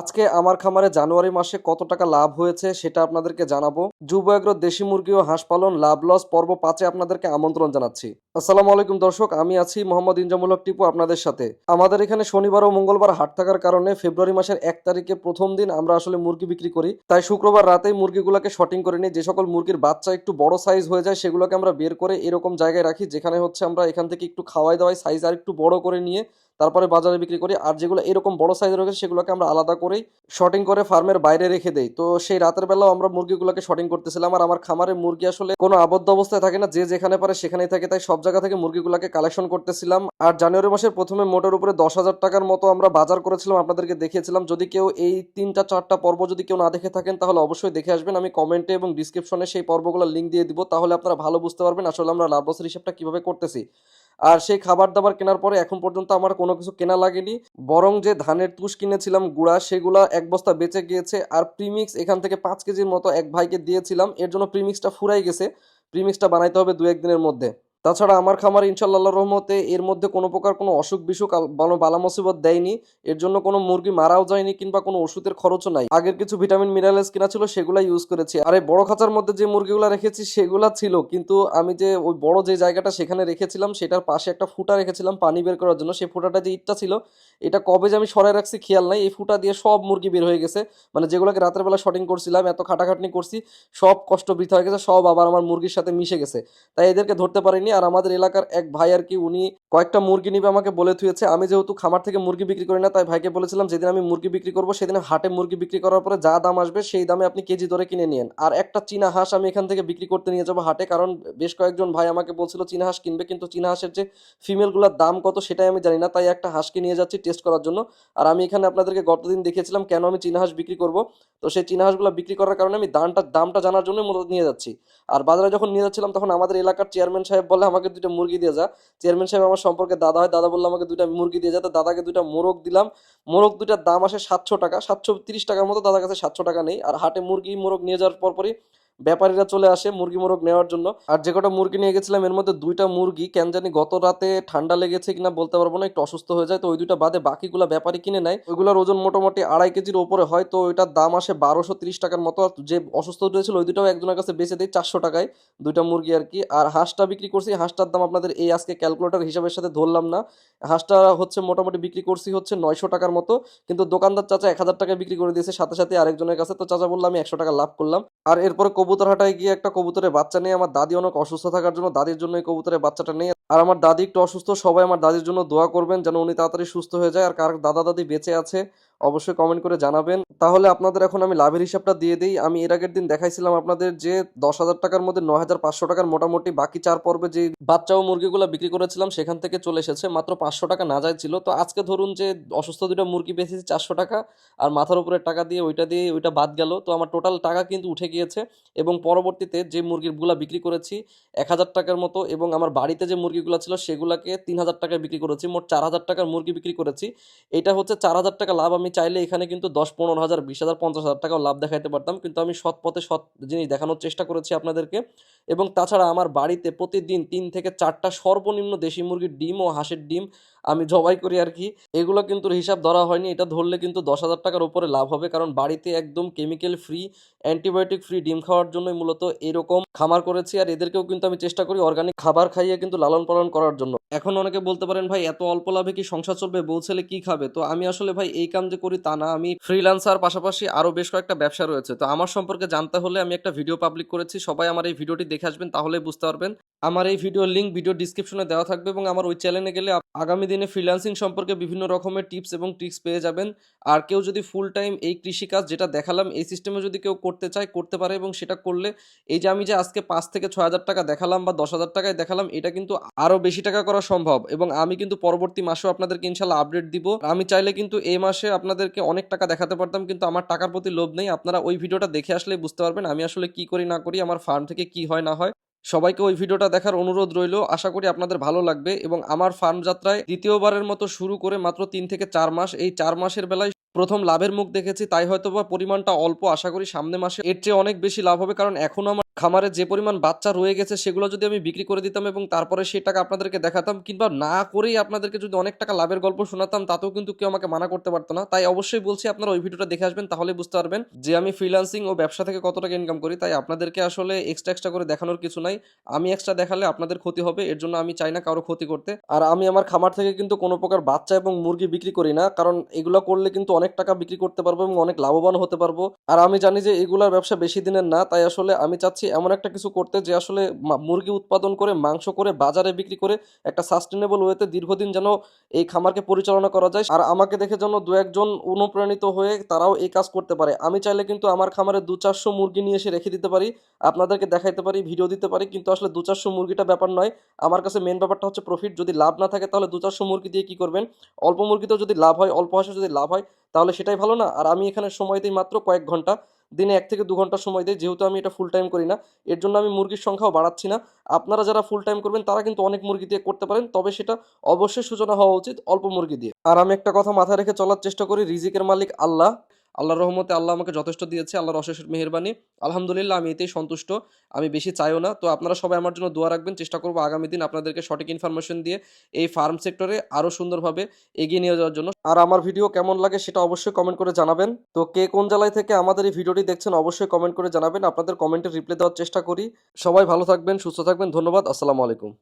আজকে আমার খামারে জানুয়ারি মাসে কত টাকা লাভ হয়েছে সেটা আপনাদেরকে জানাব। যুব এগ্রো দেশি মুরগি ও হাঁস পালন লাভ লস পর্ব পাঁচে আপনাদেরকে আমন্ত্রণ জানাচ্ছি। আসসালামু আলাইকুম দর্শক, আমি আছি মোহাম্মদ ইনজামুলক টিপু আপনাদের সাথে। আমাদের এখানে শনিবার ও মঙ্গলবার হাট থাকার কারণে ফেব্রুয়ারি মাসের এক তারিখে প্রথম দিন আমরা আসলে মুরগি বিক্রি করি। তাই শুক্রবার রাতেই মুরগিগুলোকে শটিং করে নিই। যে সকল মুরগির বাচ্চা একটু বড় সাইজ হয়ে যায় সেগুলোকে আমরা বের করে এরকম জায়গায় রাখি, যেখানে হচ্ছে আমরা এখান থেকে একটু খাওয়াই দাওয়াই সাইজ আর একটু বড় করে নিয়ে তারপরে বাজারে বিক্রি করি। আর যেগুলো এরকম বড় সাইজের রয়েছে, সেগুলোকে আমরা আলাদা করেই শটিং করে ফার্মের বাইরে রেখে দেই। তো সেই রাতের বেলাও আমরা মুরগিগুলোকে শটিং করতেছিলাম। আর আমার খামারে মুরগি আসলে কোনো আবদ্ধ অবস্থায় থাকে না, যে যেখানে পারে সেখানেই থাকে। তাই সব জায়গা থেকে মুরগিগুলোকে কালেকশন করতেছিলাম। আর জানুয়ারি মাসের প্রথমে মোটের উপরে দশ হাজার টাকার মতো আমরা বাজার করেছিলাম, আপনাদেরকে দেখিয়েছিলাম। যদি কেউ এই তিনটা, চারটা পর্ব যদি কেউ না দেখে থাকেন, তাহলে অবশ্যই দেখে আসবেন। আমি কমেন্টে এবং ডিসক্রিপশনে সেই পর্বগুলোর লিঙ্ক দিয়ে দিব। তাহলে আপনারা ভালো বুঝতে পারবেন আসলে আমরা লাভ লসের হিসাবটা কীভাবে করতেছি। আর সেই খাবার দাবার কেনার পরে এখন পর্যন্ত আমার কোনো কিছু কেনা লাগেনি। বরং যে ধানের তুষ কিনেছিলাম, গুঁড়া, সেগুলা এক বস্তা বেঁচে গিয়েছে। আর প্রিমিক্স এখান থেকে পাঁচ কেজির মতো এক ভাইকে দিয়েছিলাম। এর জন্য প্রিমিক্সটা ফুরাই গেছে। প্রিমিক্সটা বানাইতে হবে দু একদিনের মধ্যে। তাছাড়া আমার খামার ইনশাল্লাহ রহমতে এর মধ্যে কোনো প্রকার কোনো অসুখ বিসুখ বালা মুসিবত দেয়নি। এর জন্য কোনো মুরগি মারাও যায়নি কিংবা কোনো ওষুধের খরচও নাই। আগের কিছু ভিটামিন, মিনারেলস কিনা ছিল সেগুলা ইউজ করেছি। আর এই বড় খাঁচার মধ্যে যে মুরগিগুলো রেখেছি সেগুলা ছিল, কিন্তু আমি যে ওই বড় যে জায়গাটা সেখানে রেখেছিলাম, সেটার পাশে একটা ফুটা রেখেছিলাম পানি বের করার জন্য। সেই ফুটাটা যে ইটটা ছিল, এটা কবে যে আমি সরাই রাখছি খেয়াল নাই। এই ফুটা দিয়ে সব মুরগি বের হয়ে গেছে। মানে যেগুলোকে রাতের বেলা শটিং করছিলাম, এত খাটাখাটনি করছি, সব কষ্ট বৃথা হয়ে গেছে, সব আবার আমার মুরগির সাথে মিশে গেছে। তাই এদেরকে ধরতে পারিনি। আর আমাদের এলাকার এক ভাই আর কি, উনি কয়েকটা মুরগি নিবে আমাকে বলে থুয়েছে। আমি যেহেতু খামার থেকে মুরগি বিক্রি করি না, তাই ভাইকে বলেছিলাম, যেদিন আমি মুরগি বিক্রি করব, সেদিন হাটে মুরগি বিক্রি করার পরে যা দাম আসবে, সেই দামে আপনি কেজি ধরে কিনে নিন আর একটা চীনা হাঁস আমি এখান থেকে বিক্রি করতে নিয়ে যাব হাটে, কারণ বেশ কয়েকজন ভাই আমাকে বলছিল, চীনা হাঁস কিনবে। কিন্তু চীনা হাঁসের যে ফিমেলগুলোর দাম কত, সেটাই আমি জানি না। তাই একটা হাঁসকে নিয়ে যাচ্ছি টেস্ট করার জন্য। আর আমি এখানে আপনাদেরকে গতদিন দেখিয়েছিলাম, কেন আমি চীনা হাঁস বিক্রি করব? তো সেই চীনা হাঁসগুলো বিক্রি করার কারণে আমি দামটা দামটা জানার জন্য মূলত নিয়ে যাচ্ছি। আর বাজারে যখন নিয়ে যাচ্ছিলাম, তখন আমাদের এলাকার চেয়ারম্যান সাহেব বলে আমাকে দুটো মুরগি দিয়ে যা। চেয়ারম্যান সাহেব আমার সম্পর্কে দাদা হয়, দাদা বলল আমাকে দুইটা মুরগি দিয়ে যা। তো দাদাকে দুইটা মোরগ দিলাম। মোরগ দুটার দাম আসে সাতশো টাকা। সাতশো তিরিশ টাকার মতো দাদার কাছে সাতশো টাকা নেই। আর হাটে মুরগি মোরগ নিয়ে যাওয়ার পরপরই ব্যাপারীরা চলে আসে মুরগি মোরগ নেওয়ার জন্য। আর যে কটা মুরগি নিয়ে গেছিলাম, এর মধ্যে দুইটা মুরগি কেন জানি গত রাতে ঠান্ডা লেগেছে কিনা বলতে পারব না, একটু অসুস্থ হয়ে যায়, তো ওই দুইটা বাদে বাকিগুলো ব্যাপারী কিনে নেয়। ওইগুলোর ওজন মোটামুটি আড়াই কেজির ওপরে হয়, তো ওইটার দাম আসে বারোশো তিরিশ টাকার মতো। যে অসুস্থ হয়েছিল, ওই দুটাও একজনের কাছে বেঁচে দেয় চারশো টাকায়, দুইটা মুরগি আর কি। আর হাঁসটা বিক্রি করছি, হাঁসটার দাম আপনাদের এই আজকে ক্যালকুলেটর হিসাবের সাথে ধরলাম না। হাঁসটা হচ্ছে মোটামুটি বিক্রি করছি হচ্ছে নয়শো টাকার মতো, কিন্তু দোকানদার চাচা এক হাজার টাকায় বিক্রি করে দিয়েছে, সাথে সাথে আরেকজনের কাছে। তো চাচা বললাম আমি একশো টাকা লাভ করলাম। আর এরপরে কবুতর হাটায় গিয়ে একটা কবুতরের বাচ্চা নিয়ে আমার দাদি অনেক অসুস্থ থাকার জন্য দাদির জন্য এই কবুতরের বাচ্চাটা নিয়ে আর আমার দাদি একটু অসুস্থ, সবাই আমার দাদির জন্য দোয়া করবেন যেন উনি তাড়াতাড়ি সুস্থ হয়ে যায়। আর কার দাদা দাদি বেঁচে আছে অবশ্যই কমেন্ট করে জানাবেন। তাহলে আপনাদের এখন আমি লাভের হিসাবটা দিয়ে দিই। আমি এর আগের দিন দেখাইছিলাম আপনাদের যে দশ হাজার টাকার মধ্যে নয় হাজার পাঁচশো টাকার মোটামুটি বাকি চার পর্বে যে বাচ্চা ও মুরগিগুলো বিক্রি করেছিলাম, সেখান থেকে চলে এসেছে। মাত্র পাঁচশো টাকা না যায় ছিল তো আজকে ধরুন যে অসুস্থ দুটো মুরগি বেঁচেছি চারশো টাকা, আর মাথার উপরে টাকা দিয়ে ওইটা দিয়ে ওইটা বাদ গেল। তো আমার টোটাল টাকা কিন্তু উঠে গিয়েছে এবং পরবর্তীতে যে মুরগিগুলো বিক্রি করেছি এক হাজার টাকার মতো এবং আমার বাড়িতে যে মুরগিগুলো ছিল, সেগুলোকে তিন হাজার টাকায় বিক্রি করেছি। মোট চার হাজার টাকার মুরগি বিক্রি করেছি। এটা হচ্ছে চার হাজার টাকা লাভ আমি চাইলে এখানে কিন্তু দশ, পনেরো হাজার, বিশ হাজার, পঞ্চাশ হাজার টাকাও লাভ দেখাইতে পারতাম। কিন্তু আমি সৎ পথে সৎ জিনিস দেখানোর চেষ্টা করেছি আপনাদেরকে। এবং তাছাড়া আমার বাড়িতে প্রতিদিন তিন থেকে চারটা সর্বনিম্ন দেশি মুরগির ডিম ও হাঁসের ডিম আমি জবাই করি আর কি। এগুলো কিন্তু হিসাব ধরা হয়নি। এটা ধরলে কিন্তু দশ হাজার টাকার উপরে লাভ হবে। কারণ বাড়িতে একদম কেমিক্যাল ফ্রি অ্যান্টিবায়োটিক ফ্রি ডিম খাওয়ার জন্যই মূলত এরকম খামার করেছি। আর এদেরকেও কিন্তু আমি চেষ্টা করি অর্গানিক খাবার খাইয়ে কিন্তু লালন পালন করার জন্য। এখন অনেকে বলতে পারেন, ভাই, এত অল্প লাভে কি সংসার চলবে? বউ ছেলে কি খাবে? তো আমি আসলে, ভাই, এই কাম যে করি তা না। আমি ফ্রিল্যান্সার পাশাপাশি আরও বেশ কয়েকটা ব্যবসা রয়েছে। তো আমার সম্পর্কে জানতে হলে আমি একটা ভিডিও পাবলিক করেছি। সবাই আমার এই ভিডিওটি দেখে আসবেন, তাহলেই বুঝতে পারবেন। আমার এই ভিডিওর লিঙ্ক ভিডিও ডিসক্রিপশনে দেওয়া থাকবে এবং আমার ওই চ্যানেলে গেলে আগামী দিনে ফ্রিল্যান্সিং সম্পর্কে বিভিন্ন রকমের টিপস এবং ট্রিক্স পেয়ে যাবেন। আর কেউ যদি ফুল টাইম এই কৃষিকাজ যেটা দেখালাম, এই সিস্টেমে যদি কেউ করতে চায়, করতে পারে এবং সেটা করলে, এই যে আমি যে আজকে পাঁচ থেকে ছয় হাজার টাকা দেখালাম বা দশ হাজার টাকায় দেখালাম, এটা কিন্তু আরও বেশি টাকা করা সম্ভব এবং আমি কিন্তু পরবর্তী মাসেও আপনাদেরকে ইনশাল্লাহ আপডেট দিব। আমি চাইলে কিন্তু এই মাসে আপনাদেরকে অনেক টাকা দেখাতে পারতাম, কিন্তু আমার টাকার প্রতি লোভ নেই। আপনারা ওই ভিডিওটা দেখে আসলেই বুঝতে পারবেন আমি আসলে কি করি, না করি, আমার ফার্ম থেকে কি হয়, না হয়। সবাইকে ওই ভিডিওটা দেখার অনুরোধ রইল। আশা করি আপনাদের ভালো লাগবে এবং আমার ফার্ম যাত্রায় দ্বিতীয়বারের মতো শুরু করে মাত্র তিন থেকে চার মাস, এই চার মাসের বেলায় প্রথম লাভের মুখ দেখেছি, তাই হয়তো বা পরিমাণটা অল্প। আশা করি সামনে মাসে এর চেয়ে অনেক বেশি লাভ হবে, কারণ এখনও আমার খামারে যে পরিমাণ বাচ্চা রয়ে গেছে, সেগুলো যদি আমি বিক্রি করে দিতাম এবং তারপরে সেই টাকা আপনাদেরকে দেখাতাম কিংবা না করেই আপনাদেরকে যদি অনেক টাকা লাভের গল্প শোনাতাম, তাতেও কিন্তু কেউ আমাকে মানা করতে পারতো না। তাই অবশ্যই বলছি, আপনারা ওই ভিডিওটা দেখে আসবেন তাহলে বুঝতে পারবেন যে আমি ফ্রিল্যান্সিং ও ব্যবসা থেকে কত টাকা ইনকাম করি। তাই আপনাদেরকে আসলে এক্সট্রা এক্সট্রা করে দেখানোর কিছু নাই। আমি এক্সট্রা দেখালে আপনাদের ক্ষতি হবে, এর জন্য আমি চাই না কারও ক্ষতি করতে। আর আমি আমার খামার থেকে কিন্তু কোনো প্রকার বাচ্চা এবং মুরগি বিক্রি করি না, কারণ এগুলো করলে কিন্তু অনেক টাকা বিক্রি করতে পারব এবং অনেক লাভবান হতে পারব। আর আমি জানি যে এগুলার ব্যবসা বেশি দিনের না, তাই আসলে আমি চাচ্ছি এমন একটা কিছু করতে যে আসলে মুরগি উৎপাদন করে, মাংস করে, বাজারে বিক্রি করে একটা সাস্টেনেবল ওয়েতে দীর্ঘদিন যেন এই খামারকে পরিচালনা করা যায়। আর আমাকে দেখে যেন দু একজন অনুপ্রাণিত হয়ে তারাও এই কাজ করতে পারে। আমি চাইলে কিন্তু আমার খামারে দু চারশো মুরগি নিয়ে এসে রেখে দিতে পারি, আপনাদেরকে দেখাইতে পারি, ভিডিও দিতে পারি, কিন্তু আসলে দু চারশো মুরগিটা ব্যাপার নয়। আমার কাছে মেন ব্যাপারটা হচ্ছে প্রফিট যদি লাভ না থাকে তাহলে দু চারশো মুরগি দিয়ে কি করবেন? অল্প মুরগিতেও যদি লাভ হয়, অল্প হাঁসে যদি লাভ হয়, তাহলে সেটাই ভালো না। আর আমি এখানে সময় দিই মাত্র কয়েক ঘণ্টা। দিনে এক থেকে দু ঘণ্টা সময় দেয়। যেহেতু আমি এটা ফুল টাইম করি না, এর জন্য আমি মুরগির সংখ্যাও বাড়াচ্ছি না। আপনারা যারা ফুল টাইম করবেন, তারা কিন্তু অনেক মুরগি দিয়ে করতে পারেন, তবে সেটা অবশ্যই সূচনা হওয়া উচিত অল্প মুরগি দিয়ে। আর আমি একটা কথা মাথায় রেখে চলার চেষ্টা করি, রিজিকের মালিক আল্লাহ। আল্লাহর রহমতে আল্লাহ আমাকে যথেষ্ট দিয়েছে, আল্লাহর অশেষ মেহরবানি। আলহামদুলিল্লাহ, আমি এতেই সন্তুষ্ট, আমি বেশি চাইও না। তো আপনারা সবাই আমার জন্য দোয়া রাখবেন, চেষ্টা করব আগামী দিন আপনাদেরকে সঠিক ইনফরমেশন দিয়ে এই ফার্ম সেক্টরে আরও সুন্দরভাবে এগিয়ে নিয়ে যাওয়ার জন্য। আর আমার ভিডিও কেমন লাগে সেটা অবশ্যই কমেন্ট করে জানাবেন। তো কে কোন জেলায় থেকে আমাদের এই ভিডিওটি দেখছেন অবশ্যই কমেন্ট করে জানাবেন। আপনাদের কমেন্টে রিপ্লাই দেওয়ার চেষ্টা করি। সবাই ভালো থাকবেন, সুস্থ থাকবেন, ধন্যবাদ, আসসালামু আলাইকুম।